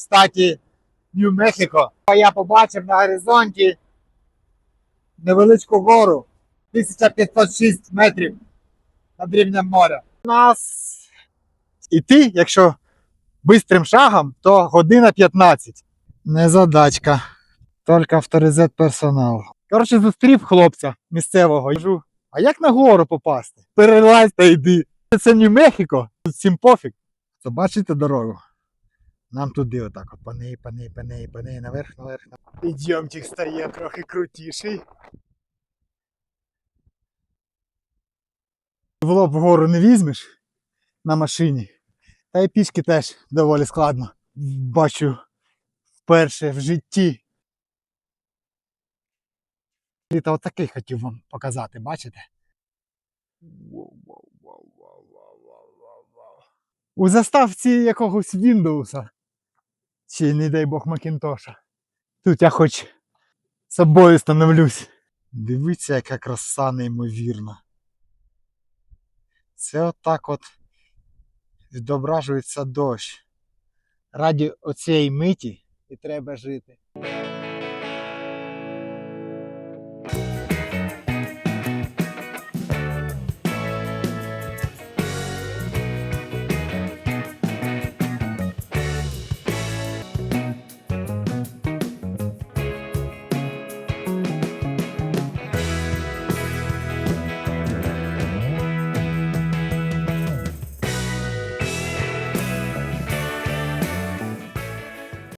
штаті Нью-Мехіко. Я побачив на горизонті невеличку гору 1506 метрів над рівнем моря. У нас іти, якщо бистрим шагом, то година 15. Не задачка. Тільки авторизет персонал. Коротше, зустрів хлопця місцевого. Кажу, а як на гору попасти? Перелазь та йди. Це Нью-Мехіко, тут всім пофіг. То бачите дорогу? Нам туди отак от по неї, по неї, по неї, по неї, наверх, наверх. Підйомчик стає трохи крутіший. В лоб вгору не візьмеш на машині. Та й пішки теж доволі складно. Бачу вперше в житті. Та отакий хотів вам показати, бачите? У заставці якогось Windows. Чи, не дай Бог, Макінтоша. Тут я хоч собою становлюсь. Дивіться, яка краса неймовірна. Це отак от відображується дощ. Раді оцієї миті і треба жити.